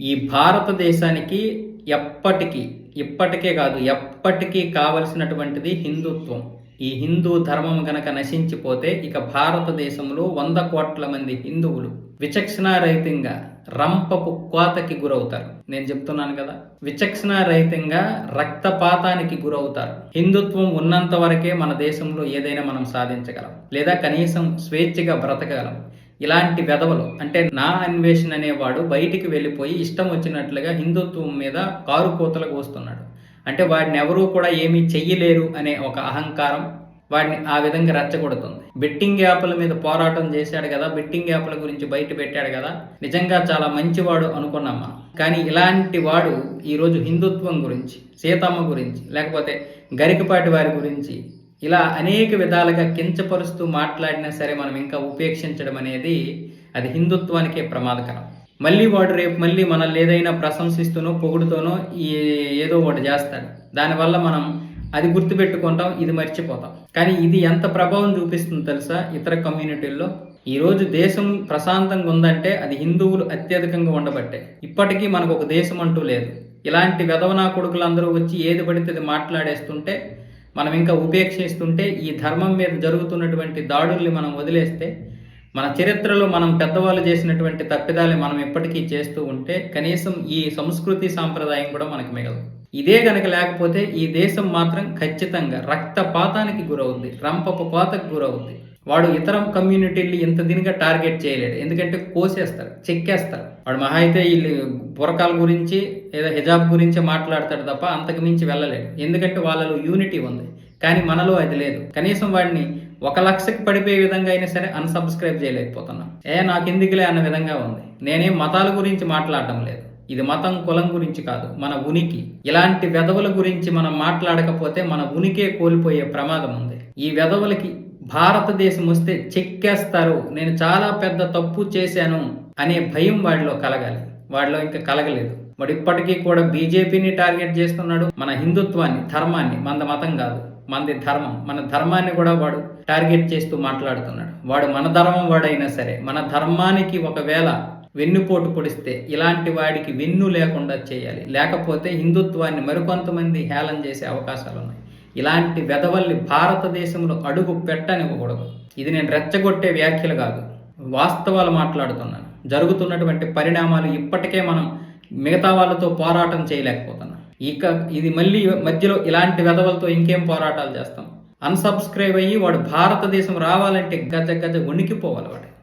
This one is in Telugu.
ఈ భారతదేశానికి ఎప్పటికీ ఇప్పటికే కాదు ఎప్పటికీ కావలసినటువంటిది హిందుత్వం. ఈ హిందూ ధర్మం గనక నశించిపోతే ఇక భారతదేశంలో వంద కోట్ల మంది హిందువులు విచక్షణారహితంగా రంపపు కోతకి గురవుతారు. నేను చెప్తున్నాను కదా విచక్షణారహితంగా రక్తపాతానికి గురవుతారు. హిందుత్వం ఉన్నంత వరకే మన దేశంలో ఏదైనా మనం సాధించగలం. లేదా కనీసం స్వేచ్ఛగా బ్రతకగలం. ఇలాంటి వెధవలు అంటే నా అన్వేషణ అనేవాడు బయటికి వెళ్ళిపోయి ఇష్టం వచ్చినట్లుగా హిందుత్వం మీద కారు కోతలకు వస్తున్నాడు. అంటే వాడిని ఎవరూ కూడా ఏమీ చెయ్యలేరు అనే ఒక అహంకారం వాడిని ఆ విధంగా రెచ్చగొడుతుంది. బెట్టింగ్ యాప్ల మీద పోరాటం చేశాడు కదా బెట్టింగ్ యాప్ల గురించి బయట పెట్టాడు కదా నిజంగా చాలా మంచివాడు అనుకున్నాం మనం. కానీ ఇలాంటి వాడు ఈరోజు హిందుత్వం గురించి సీతమ్మ గురించి లేకపోతే గరికపాటి వారి గురించి ఇలా అనేక విధాలుగా కించపరుస్తూ మాట్లాడినా సరే మనం ఇంకా ఉపేక్షించడం అనేది అది హిందుత్వానికే ప్రమాదకరం. మళ్ళీ వాడు రేపు మళ్ళీ మనల్ని ఏదైనా ప్రశంసిస్తూనో పొగుడుతోనో ఈ ఏదో ఒకటి చేస్తాడు. దానివల్ల మనం అది గుర్తుపెట్టుకుంటాం ఇది మర్చిపోతాం. కానీ ఇది ఎంత ప్రభావం చూపిస్తుంది తెలుసా? ఇతర కమ్యూనిటీల్లో ఈరోజు దేశం ప్రశాంతంగా ఉందంటే అది హిందువులు అత్యధికంగా ఉండబట్టే. ఇప్పటికీ మనకు ఒక దేశం అంటూ లేదు. ఇలాంటి వెధవనా కొడుకులందరూ వచ్చి ఏది పడితే అది మాట్లాడేస్తుంటే మనం ఇంకా ఉపేక్షిస్తుంటే ఈ ధర్మం మీద జరుగుతున్నటువంటి దాడుల్ని మనం వదిలేస్తే మన చరిత్రలో మనం పెద్దవాళ్ళు చేసినటువంటి తప్పిదాలు మనం ఎప్పటికీ చేస్తూ ఉంటే కనీసం ఈ సంస్కృతి సాంప్రదాయం కూడా మనకు మిగలదు. ఇదే గనక లేకపోతే ఈ దేశం మాత్రం ఖచ్చితంగా రక్తపాతానికి గురవుద్ది రంపపు కోతకు గురవుద్ది. వాడు ఇతర కమ్యూనిటీలు ఇంత దీనిగా టార్గెట్ చేయలేడు. ఎందుకంటే కోసేస్తారు చెక్కేస్తారు. వాడు మహా అయితే వీళ్ళు బురకాల గురించి లేదా హిజాబ్ గురించి మాట్లాడతాడు తప్ప అంతకు మించి వెళ్ళలేడు. ఎందుకంటే వాళ్ళలో యూనిటీ ఉంది. కానీ మనలో అది లేదు. కనీసం వాడిని ఒక లక్షకి పడిపోయే విధంగా అయినా సరే అన్సబ్స్క్రైబ్ చేయలేకపోతున్నాం. ఏ నాకు ఎందుకులే అన్న విధంగా ఉంది. నేనేం మతాల గురించి మాట్లాడటం లేదు. ఇది మతం కులం గురించి కాదు మన ఉనికి. ఇలాంటి వెధవుల గురించి మనం మాట్లాడకపోతే మన ఉనికే కోల్పోయే ప్రమాదం ఉంది. ఈ వెధవులకి భారతదేశం వస్తే చెక్కేస్తారు. నేను చాలా పెద్ద తప్పు చేశాను అనే భయం వాడిలో కలగాలి. వాడిలో ఇంకా కలగలేదు. వాడు ఇప్పటికీ కూడా బీజేపీని టార్గెట్ చేస్తున్నాడు. మన హిందుత్వాన్ని ధర్మాన్ని మన మతం కాదు మనది ధర్మం. మన ధర్మాన్ని కూడా వాడు టార్గెట్ చేస్తూ మాట్లాడుతున్నాడు. వాడు మన ధర్మం వాడైనా సరే మన ధర్మానికి ఒకవేళ వెన్నుపోటు పొడిస్తే ఇలాంటి వాడికి వెన్ను లేకుండా చేయాలి. లేకపోతే హిందుత్వాన్ని మరికొంతమంది హేళన చేసే అవకాశాలు ఉన్నాయి ఇలాంటి వెధవల్ని భారతదేశంలో అడుగు పెట్టనివ్వకూడదు. ఇది నేను రెచ్చగొట్టే వ్యాఖ్యలు కాదు. వాస్తవాలు మాట్లాడుతున్నాను. జరుగుతున్నటువంటి పరిణామాలు ఇప్పటికే మనం మిగతా వాళ్ళతో పోరాటం చేయలేకపోతున్నాం. ఇక ఇది మళ్ళీ మధ్యలో ఇలాంటి వెధవలతో ఇంకేం పోరాటాలు చేస్తాం? అన్సబ్స్క్రైబ్ అయ్యి వాడు భారతదేశం రావాలంటే గజ గజ వణికిపోవాలి వాడు.